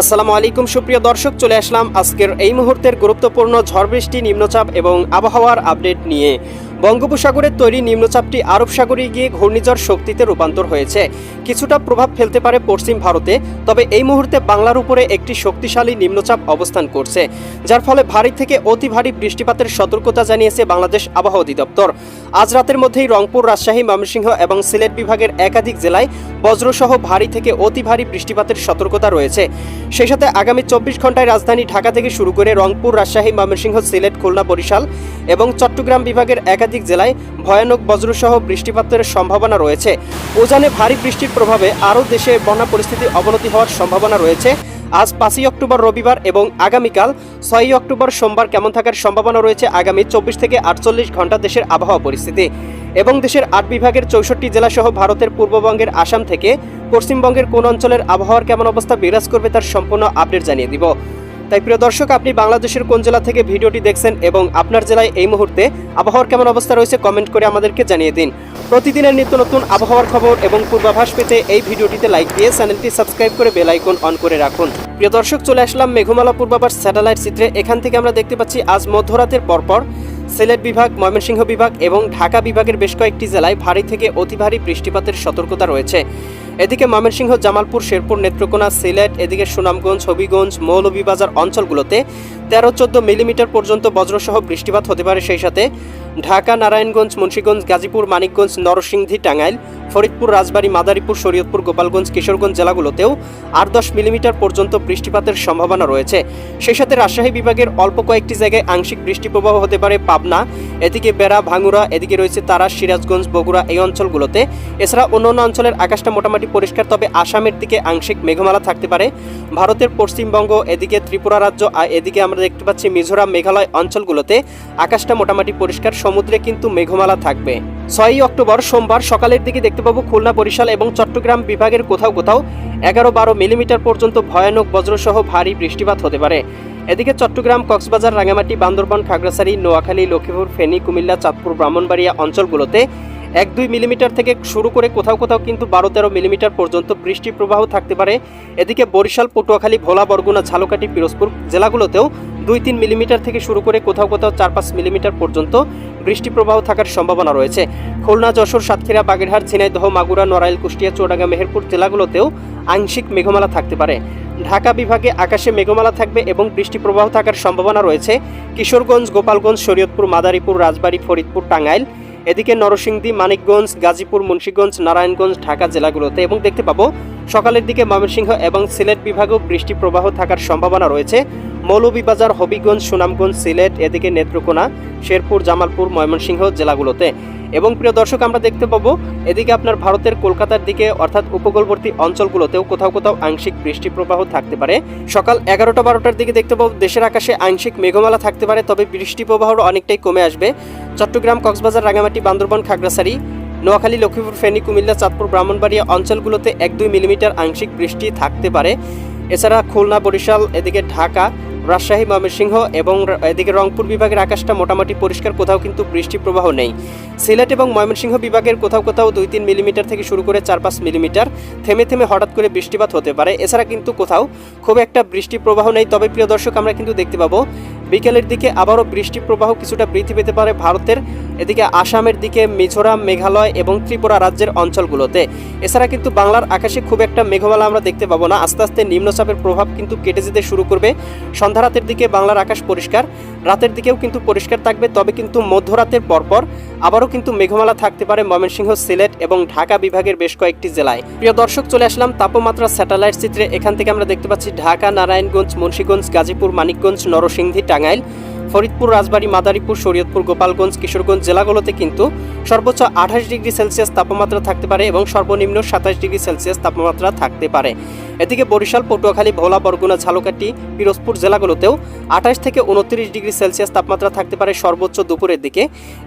আসসালামু আলাইকুম, সুপ্রিয় দর্শক, চলে আসলাম আজকের এই মুহূর্তের গুরুত্বপূর্ণ ঝড় বৃষ্টি, নিম্নচাপ এবং আবহাওয়ার আপডেট নিয়ে। বঙ্গোপসাগরের তৈরি নিম্নচাপটি আরব সাগরে গিয়ে ঘূর্ণিঝড় শক্তিতে রূপান্তর হয়েছে। কিছুটা প্রভাব ফেলতে পারে পশ্চিম ভারতে, তবে এই মুহূর্তে বাংলার উপরে একটি শক্তিশালী নিম্নচাপ অবস্থান করছে, যার ফলে ভারী থেকে অতি ভারী বৃষ্টিপাতের সতর্কতা জানিয়েছে বাংলাদেশ আবহাওয়া অধিদপ্তর। আজ রাতের মধ্যেই রংপুর, রাজশাহী, ময়মনসিংহ এবং সিলেট বিভাগের একাধিক জেলায় বজ্রসহ ভারী থেকে অতি ভারী বৃষ্টিপাতের সতর্কতা রয়েছে। সেই সাথে আগামী চব্বিশ ঘন্টায় রাজধানী ঢাকা থেকে শুরু করে রংপুর, রাজশাহী, ময়মনসিংহ, সিলেট, খুলনা, বরিশাল এবং চট্টগ্রাম বিভাগের একাধিক জেলায় ভয়ানক বজ্রসহ বৃষ্টিপাতের সম্ভাবনা রয়েছে। উজানে ভারী বৃষ্টির প্রভাবে আরও দেশে বন্যা পরিস্থিতি অবনতি হওয়ার সম্ভাবনা রয়েছে। আজ পাঁচই অক্টোবর রবিবার এবং আগামীকাল ছয়ই অক্টোবর সোমবার কেমন থাকার সম্ভাবনা রয়েছে আগামী চব্বিশ থেকে আটচল্লিশ ঘণ্টা দেশের আবহাওয়া পরিস্থিতি। এবং দেশের আট বিভাগের চৌষট্টি জেলাসহ ভারতের পূর্ববঙ্গের আসাম থেকে পশ্চিমবঙ্গের কোন অঞ্চলের আবহাওয়ার কেমন অবস্থা বিরাজ করবে তার সম্পূর্ণ আপডেট জানিয়ে দিব। তাই প্রিয় দর্শক, আপনি বাংলাদেশের কোন জেলা থেকে ভিডিওটি দেখছেন এবং আপনার জেলায় এই মুহূর্তে আবহাওয়ার কেমন অবস্থা রয়েছে কমেন্ট করে আমাদেরকে জানিয়ে দিন। প্রতিদিনের নিত্য নতুন আবহাওয়ার খবর এবং পূর্বাভাস পেতে এই ভিডিওটিতে লাইক দিয়ে চ্যানেলটি সাবস্ক্রাইব করে বেল আইকন অন করে রাখুন। প্রিয় দর্শক, চলে আসলাম মেঘমালা পূর্বাভাস স্যাটেলাইট চিত্রে। এখান থেকে আমরা দেখতে পাচ্ছি, আজ মধ্যরাতের পরপর সিলেট বিভাগ, ময়মনসিংহ বিভাগ এবং ঢাকা বিভাগের বেশ কয়েকটি জেলায় ভারী থেকে অতি ভারী বৃষ্টিপাতের সতর্কতা রয়েছে। এদিকে ময়মনসিংহ, জামালপুর, শেরপুর, নেত্রকোনা, সিলেট, এদিকে সুনামগঞ্জ, হবিগঞ্জ, মৌলভীবাজার অঞ্চলগুলোতে তেরো চোদ্দ মিলিমিটার পর্যন্ত বজ্রসহ বৃষ্টিপাত হতে পারে। সেই সাথে ঢাকা, নারায়ণগঞ্জ, মুন্সীগঞ্জ, গাজীপুর, মানিকগঞ্জ, নরসিংদী, টাঙ্গাইল ফরিদপুর, রাজবাড়ী, মাদারীপুর, শরীয়তপুর, গোপালগঞ্জ, কিশোরগঞ্জ জেলাগুলোতেও আট দশ মিলিমিটার পর্যন্ত বৃষ্টিপাতের সম্ভাবনা রয়েছে। সেই সাথে রাজশাহী বিভাগের অল্প কয়েকটি জায়গায় আংশিক বৃষ্টি প্রবাহ হতে পারে পাবনা, এদিকে বেড়া, ভাঙুরা, এদিকে রয়েছে তারা, সিরাজগঞ্জ, বগুড়া এই অঞ্চলগুলোতে। এছাড়া অন্যান্য অঞ্চলের আকাশটা মোটামুটি পরিষ্কার, তবে আসামের দিকে আংশিক মেঘমালা থাকতে পারে। ভারতের পশ্চিমবঙ্গ, এদিকে ত্রিপুরা রাজ্য আর এদিকে আমরা দেখতে পাচ্ছি মিজোরাম, মেঘালয় অঞ্চলগুলোতে আকাশটা মোটামুটি পরিষ্কার, সমুদ্রে কিন্তু মেঘমালা থাকবে। ছয়ই অক্টোবর সোমবার সকালের দিকে দেখতে পাবো খুলনা, বরিশাল এবং চট্টগ্রাম বিভাগের কোথাও কোথাও এগারো বারো মিলিমিটার পর্যন্ত ভয়ানক বজ্রসহ ভারী বৃষ্টিপাত হতে পারে। এদিকে চট্টগ্রাম, কক্সবাজার রাঙামাটি বান্দরবান, খাগড়াছড়ি, নোয়াখালী, লক্ষ্মীপুর, ফেনী, কুমিল্লা, চাঁদপুর, ব্রাহ্মণবাড়িয়া অঞ্চলগুলোতে এক দুই মিলিমিটার থেকে শুরু করে কোথাও কোথাও কিন্তু বারো তেরো মিলিমিটার পর্যন্ত বৃষ্টি প্রবাহ থাকতে পারে। এদিকে বরিশাল, পটুয়াখালী, ভোলা, বরগুনা, ঝালকাঠি, পিরোজপুর জেলাগুলোতেও দুই তিন মিলিমিটার থেকে শুরু করে কোথাও কোথাও চার পাঁচ মিলিমিটার পর্যন্ত বৃষ্টি প্রবাহ থাকার সম্ভাবনা রয়েছে। খুলনা, যশোর, সাতক্ষীরা, বাগেরহাট, ঝিনাইদহ, মাগুরা, নড়াইল, কুষ্টিয়া, চুয়াডাঙ্গা, মেহেরপুর জেলাগুলোতেও আংশিক মেঘমালা থাকতে পারে। ঢাকা বিভাগে আকাশে মেঘমালা থাকবে এবং বৃষ্টি প্রবাহ থাকার সম্ভাবনা রয়েছে। কিশোরগঞ্জ, গোপালগঞ্জ, শরীয়তপুর, মাদারীপুর, রাজবাড়ী, ফরিদপুর, টাঙ্গাইল। এদিকে নরসিংদী, মানিকগঞ্জ, গাজীপুর, মুন্সীগঞ্জ, নারায়ণগঞ্জ, ঢাকা জেলাগুলোতে এবং দেখতে পাবো সকালের দিকে ময়মনসিংহ এবং সিলেট বিভাগেও বৃষ্টি প্রবাহ থাকার সম্ভাবনা রয়েছে। মৌলভীবাজার হবিগঞ্জ সুনামগঞ্জ সিলেট, এদিকে নেত্রকোনা, শেরপুর, জামালপুর, ময়মনসিংহ জেলাগুলোতে। এবং প্রিয় দর্শক, আমরা দেখতে পাবো, এদিকে আপনার ভারতের কলকাতার দিকে, অর্থাৎ উপকূলবর্তী অঞ্চলগুলোতেও কোথাও কোথাও আংশিক বৃষ্টি প্রবাহ থাকতে পারে। সকাল এগারোটা বারোটার দিকে দেখতে পাবো, দেশের আকাশে আংশিক মেঘমালা থাকতে পারে, তবে বৃষ্টি প্রবাহ অনেকটাই কমে আসবে। চট্টগ্রাম, কক্সবাজার রাঙামাটি বান্দরবান, খাগড়াছড়ি, নোয়াখালী, লক্ষ্মীপুর, ফেনী, কুমিল্লা, চাঁদপুর, ব্রাহ্মণবাড়িয়া অঞ্চলগুলোতে এক দুই মিলিমিটার আংশিক বৃষ্টি থাকতে পারে। এছাড়া খুলনা, বরিশাল, এদিকে ঢাকা রাজশাহী, ময়মনসিংহ এবং এদিকে রংপুর বিভাগের আকাশটা মোটামুটি পরিষ্কার, কোথাও কিন্তু বৃষ্টি প্রবাহ নেই। সিলেট এবং ময়মনসিংহ বিভাগের কোথাও কোথাও দুই তিন মিলিমিটার থেকে শুরু করে চার পাঁচ মিলিমিটার থেমে থেমে হঠাৎ করে বৃষ্টিপাত হতে পারে। এছাড়া কিন্তু কোথাও খুব একটা বৃষ্টি প্রবাহ নেই। তবে প্রিয় দর্শক, আমরা কিন্তু দেখতে পাবো বিকেলের দিকে আবারও বৃষ্টি প্রবাহ কিছুটা বৃদ্ধি পেতে পারে ভারতের। এদিকে আসামের দিকে মিজোরাম, মেঘালয় এবং ত্রিপুরা রাজ্যের অঞ্চলগুলোতে। এছাড়া কিন্তু বাংলার আকাশে খুব একটা মেঘমালা আমরা দেখতে পাবো না। আস্তে আস্তে নিম্নচাপের প্রভাব কিন্তু কেটে যেতে শুরু করবে। সন্ধ্যা রাতের দিকে বাংলার আকাশ পরিষ্কার। রাতের দিকেও কিন্তু পরিষ্কার থাকবে, তবে কিন্তু মধ্যরাতের পরপর আবারও কিন্তু মেঘমালা থাকতে পারে ময়মনসিংহ, সিলেট এবং ঢাকা বিভাগের বেশ কয়েকটি জেলায়। প্রিয় দর্শক, চলে আসলাম তাপমাত্রা স্যাটেলাইট চিত্রে। এখান থেকে আমরা দেখতে পাচ্ছি ঢাকা, নারায়ণগঞ্জ, মুন্সীগঞ্জ, গাজীপুর, মানিকগঞ্জ, নরসিংদী, টাঙ্গাইল ফরিদপুর, রাজবাড়ী, মাদারীপুর, শরীয়তপুর, গোপালগঞ্জ, কিশোরগঞ্জ জেলাগুলোতে কিন্তু সর্বোচ্চ আঠাশ ডিগ্রি সেলসিয়াস তাপমাত্রা থাকতে পারে এবং সর্বনিম্ন সাতাশ ডিগ্রি সেলসিয়াস তাপমাত্রা থাকতে পারে। এদিকে বরিশাল, পটুয়াখালী, ভোলা, বরগুনা, ঝালকাঠি, পিরোজপুর জেলাগুলোতেও আঠাশ থেকে উনত্রিশ ডিগ্রি সেলসিয়াস তাপমাত্রা থাকতে পারে সর্বোচ্চ দুপুরের দিকে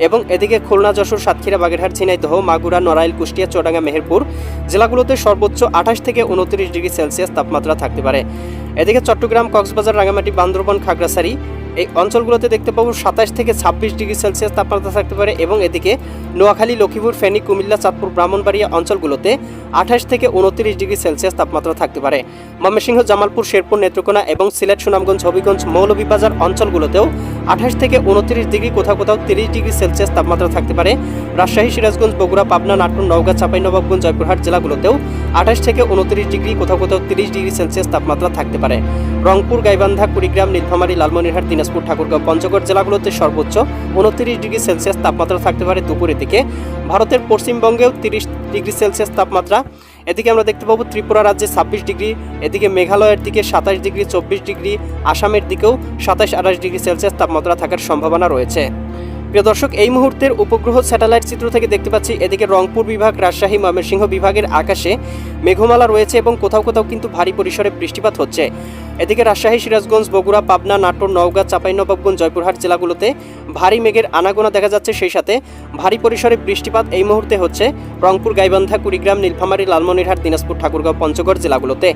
এবং এদিকে খুলনা, যশোর, সাতক্ষীরা, বাগেরহাট, ঝিনাইদহ, মাগুরা, নড়াইল, কুষ্টিয়া চুয়াডাঙ্গা মেহেরপুর জেলাগুলোতে সর্বোচ্চ আঠাশ থেকে উনত্রিশ ডিগ্রি সেলসিয়াস তাপমাত্রা থাকতে পারে। এদিকে চট্টগ্রাম, কক্সবাজার রাঙামাটি বান্দরবন, খাগড়াছড়ি এই অঞ্চলগুলোতে দেখতে পাবো সাতাশ থেকে ছাব্বিশ ডিগ্রি সেলসিয়াস তাপমাত্রা থাকতে পারে এবং এদিকে নোয়াখালী, লক্ষ্মীপুর, ফেনী, কুমিল্লা, চাঁদপুর, ব্রাহ্মণবাড়িয়া অঞ্চলগুলোতে আঠাশ থেকে উনত্রিশ ডিগ্রি সেলসিয়াস তাপমাত্রা থাকতে পারে। ময়মনসিংহ, জামালপুর, শেরপুর, নেত্রকোনা এবং সিলেট, সুনামগঞ্জ, হবিগঞ্জ, মৌলভীবাজার অঞ্চলগুলোতেও আঠাশ থেকে উনত্রিশ ডিগ্রি, কোথাও কোথাও তিরিশ ডিগ্রি সেলসিয়াস তাপমাত্রা থাকতে পারে। রাজশাহী, সিরাজগঞ্জ, বগুড়া, পাবনা, নাটুর, নওগাঁ চাঁপাইনবাবগঞ্জ জয়পুরহাট জেলাগুলোতেও আঠাশ থেকে উনত্রিশ ডিগ্রি, কোথাও কোথাও তিরিশ ডিগ্রি সেলসিয়াস তাপমাত্রা থাকতে পারে। রংপুর, গাইবান্ধা, কুড়িগ্রাম, নীলফামারী, লালমনিরহাট, দিনাজপুর, ঠাকুরগাঁও, পঞ্চগড় জেলাগুলোতে সর্বোচ্চ উনত্রিশ ডিগ্রি সেলসিয়াস তাপমাত্রা থাকতে পারে দুপুরের দিকে। ভারতের পশ্চিমবঙ্গেও তিরিশ ডিগ্রি সেলসিয়াস তাপমাত্রা এদিকে আমরা দেখতে পাবো ত্রিপুরা রাজ্যে ছাব্বিশ ডিগ্রি, এদিকে মেঘালয়ের দিকে সাতাশ ডিগ্রি, চব্বিশ ডিগ্রি, আসামের দিকেও সাতাশ আঠাশ ডিগ্রি সেলসিয়াস তাপমাত্রা থাকার সম্ভাবনা রয়েছে। প্রিয় দর্শক, এই মুহূর্তের উপগ্রহ স্যাটেলাইট চিত্র থেকে দেখতে পাচ্ছি, এদিকে রংপুর বিভাগ, রাজশাহী, ময়মনসিংহ বিভাগের আকাশে মেঘমালা রয়েছে এবং কোথাও কোথাও কিন্তু ভারী পরিসরে বৃষ্টিপাত হচ্ছে। এদিকে রাজশাহী, সিরাজগঞ্জ, বগুড়া, পাবনা, নাটোর, নওগাঁ, চাঁপাইনবাবগঞ্জ, জয়পুরহাট জেলাগুলোতে ভারী মেঘের আনাগোনা দেখা যাচ্ছে। সেই সাথে ভারী পরিসরে বৃষ্টিপাত এই মুহূর্তে হচ্ছে রংপুর, গাইবান্ধা, কুড়িগ্রাম, নীলফামারী, লালমনিরহাট, দিনাজপুর, ঠাকুরগাঁও, পঞ্চগড় জেলাগুলোতে।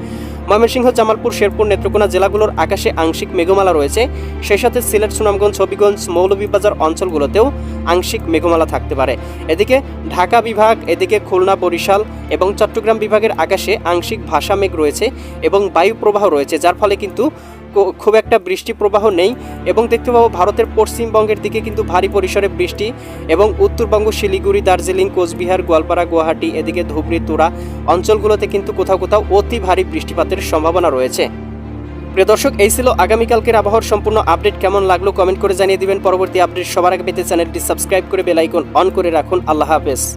ময়মনসিংহ, জামালপুর, শেরপুর, নেত্রকোনা জেলাগুলোর আকাশে আংশিক মেঘমালা রয়েছে। সেই সাথে সিলেট, সুনামগঞ্জ ছবিগঞ্জ মৌলভীবাজার অঞ্চলগুলোতেও আংশিক মেঘমালা থাকতে পারে। এদিকে ঢাকা বিভাগ, এদিকে খুলনা, বরিশাল এবং চট্টগ্রাম বিভাগের আকাশে আংশিক ভাষা মেঘ রয়েছে এবং বায়ু প্রবাহ রয়েছে, যার ফলে কিন্তু খুব একটা বৃষ্টি প্রবাহ নেই এবং দেখতে পাবো ভারতের পশ্চিমবঙ্গের দিকে কিন্তু ভারী পরিসরে বৃষ্টি এবং উত্তরবঙ্গ, শিলিগুড়ি, দার্জিলিং, কোচবিহার, গোয়ালপাড়া, গুয়াহাটি, এদিকে ধুবড়ি, তুরা অঞ্চলগুলোতে কিন্তু কোথাও কোথাও অতি ভারী বৃষ্টিপাতের সম্ভাবনা রয়েছে। প্রিয় দর্শক, এই ছিল আগামীকালকের আবহাওয়ার সম্পূর্ণ আপডেট। কেমন লাগল কমেন্ট করে জানিয়ে দিবেন। পরবর্তী আপডেট সবার আগে পেতে চ্যানেলটি সাবস্ক্রাইব করে বেল আইকন অন করে রাখুন। আল্লাহ হাফেজ।